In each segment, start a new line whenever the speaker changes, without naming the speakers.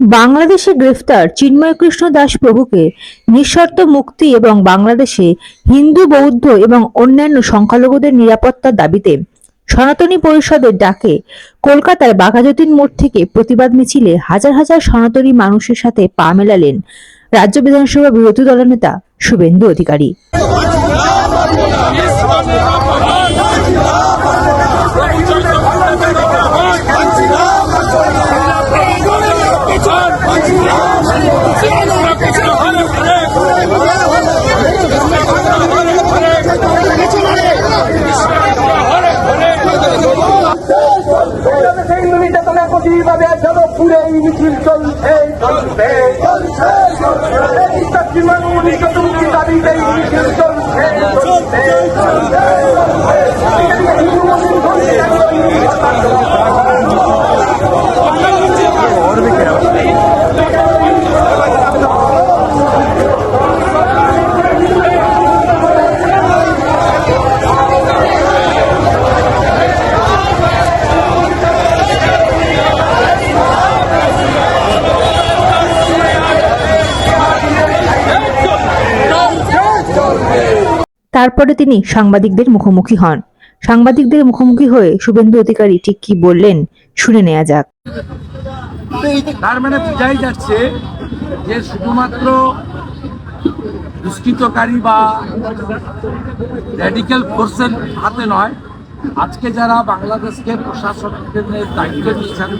বাংলাদেশে গ্রেফতার চিন্ময় কৃষ্ণ দাস প্রভুকে নিঃশর্ত মুক্তি এবং বাংলাদেশে হিন্দু, বৌদ্ধ এবং অন্যান্য সংখ্যালঘুদের নিরাপত্তার দাবিতে সনাতনী পরিষদের ডাকে কলকাতার বাঘাযতীন মোড় থেকে প্রতিবাদ মিছিলে হাজার হাজার সনাতনী মানুষের সাথে পা মেলালেন রাজ্য বিধানসভা বিরোধী দলনেতা শুভেন্দু অধিকারী।
Thank you.
তারপরে তিনি সাংবাদিকদের মুখোমুখি হন। সাংবাদিকদের মুখোমুখি হয়ে শুভেন্দু অধিকারী ঠিক কি বললেন শুনে নেওয়া যাক।
তার মানে বোঝাই যাচ্ছে যে শুধুমাত্র দুষ্কৃতকারী বা র্যাডিক্যাল ফোর্সের হাতে নয়, আজকে যারা বাংলাদেশকে প্রশাসনের দায়িত্ব দিচ্ছেন,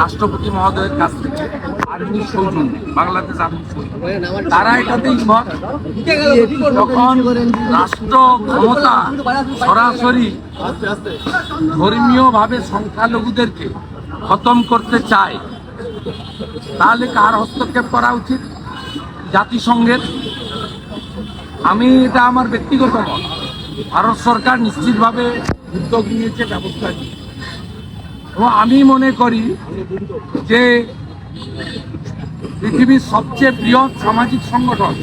রাষ্ট্রপতি মহোদয়ের কাছ থেকে তারা যখন ক্ষমতা সরাসরি ধর্মীয়ভাবে সংখ্যালঘুদেরকে খতম করতে চায়, তাহলে কার হস্তক্ষেপ করা উচিত? জাতিসংঘের? আমি এটা আমার ব্যক্তিগত মত। ভারত সরকার নিশ্চিতভাবে উদ্যোগ নিয়েছে, ব্যবস্থা আমি মনে করি যে পৃথিবীর সবচেয়ে বৃহৎ সামাজিক সংগঠন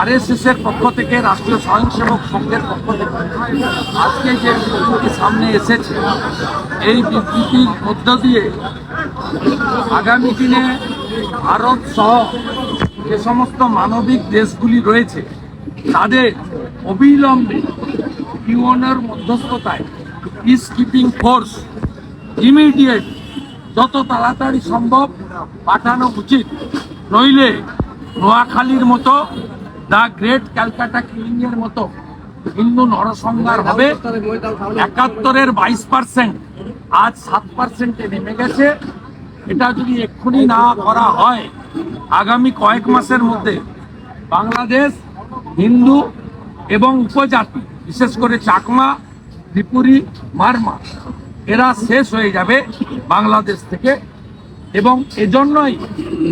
আরএসএস এর পক্ষ থেকে, রাষ্ট্রীয় স্বয়ংসেবক সংঘের পক্ষ থেকে। আজকে যে বিবৃতি সামনে এসেছে, এই বিবৃতির মধ্য দিয়ে আগামী দিনে ভারত সহ যে সমস্ত মানবিক দেশগুলি রয়েছে, তাদের অবিলম্বে ইউএনের মধ্যস্থতায় পিস কিপিং ফোর্স ইমিডিয়েট যত তাড়াতাড়ি সম্ভব পাঠানো উচিত। নইলে নোয়াখালীর মতো দ্য গ্রেট ক্যালকাটা কিলিং এর মতো হিন্দু নরসংহার হবে। একাত্তরের বাইশ পার্সেন্ট আজ সাত পার্সেন্টে নেমে গেছে। এটা যদি এক্ষুনি না করা হয়, আগামী কয়েক মাসের মধ্যে বাংলাদেশ, হিন্দু এবং উপজাতি, বিশেষ করে চাকমা, ত্রিপুরি, মারমা এরা শেষ হয়ে যাবে বাংলাদেশ থেকে। এবং এজন্যই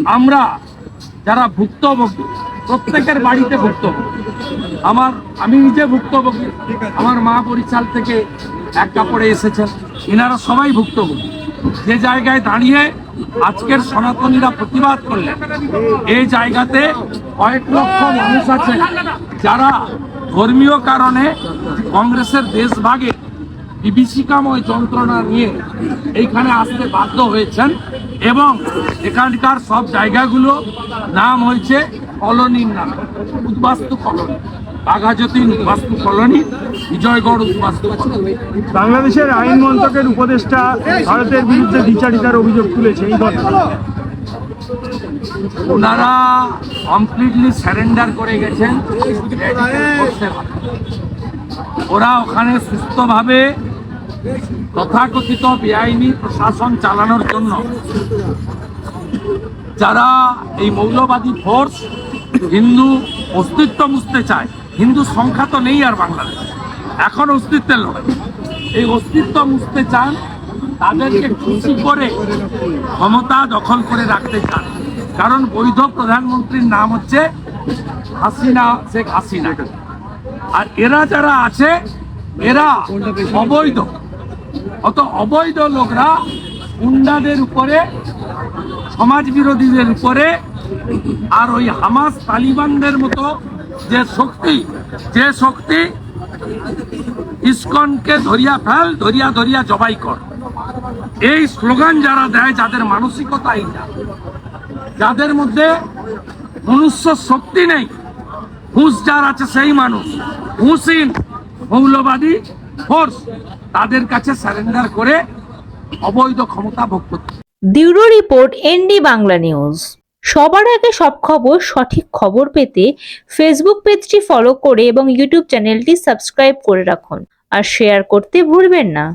আমরা যারা ভুক্তভোগী, প্রত্যেকের বাড়িতে ভুক্তভোগী। আমার, আমি নিজে ভুক্তভোগী। আমার মা পরিচাল থেকে এক কাপড়ে এসেছেন। এনারা সবাই ভুক্তভোগী। যে জায়গায় দাঁড়িয়ে আজকের সনাতনীরা প্রতিবাদ করলেন, এই জায়গাতে কয়েক লক্ষ মানুষ আছেন যারা ধর্মীয় কারণে কংগ্রেসের দেশভাগে বিভীষিকাময় যন্ত্রণা নিয়ে এইখানে আসতে বাধ্য হয়েছেন এবং এখানকার সব জায়গাগুলো নাম হয়েছে কলোনির নাম উদ্বাস্তু কলোনি বাঘাজ্যোতি উদ্বাস্তু কলোনি বিজয়গড় উদ্বাস্তু
বাংলাদেশের আইন মন্ত্রকের উপদেষ্টা ভারতের বিরুদ্ধে বিচারিতার অভিযোগ তুলেছে এই ঘটনা।
ওনারা কমপ্লিটলি স্যারেন্ডার করে গেছেন। ওরা ওখানে সুস্থভাবে তথাকথিত বেআইনি প্রশাসন চালানোর জন্য যারা এই মৌলবাদী ফোর্স হিন্দু অস্তিত্ব মুছতে চায়, হিন্দু সংখ্যা তো নেই আর বাংলাদেশে। এখন অস্তিত্বের লড়াই। এই অস্তিত্ব মুছতে চান, তাদেরকে খুশি করে ক্ষমতা দখল করে রাখতে চান। কারণ বৈধ প্রধানমন্ত্রীর নাম হচ্ছে হাসিনা, শেখ হাসিনা। আর এরা যারা আছে, এরা অবৈধ। অত অবৈধ লোকরা গুন্ডাদের উপরে সমাজ বিরোধীদের উপরে আর ওই হামাস তালিবানদের মতো যে শক্তি যে শক্তি ইস্কনকে ধরিয়া ফেল, ধরিয়া ধরিয়া জবাই কর। এই স্লোগান যারা দেয়, যাদের মানসিকতা এই না, যাদের মধ্যে মনুষ্য শক্তি নেই, হুঁশ যার আছে সেই মানুষ হুঁসিন মৌলবাদী ফোর্স তাদের কাছে সারেন্ডার করে অবৈধ ক্ষমতা ভোগ করতে
bureau report ND Bangla news. সবার আগে সব খবর, সঠিক খবর পেতে ফেসবুক পেজটি ফলো করে এবং ইউটিউব চ্যানেলটি সাবস্ক্রাইব করে রাখুন। আর শেয়ার করতে ভুলবেন না।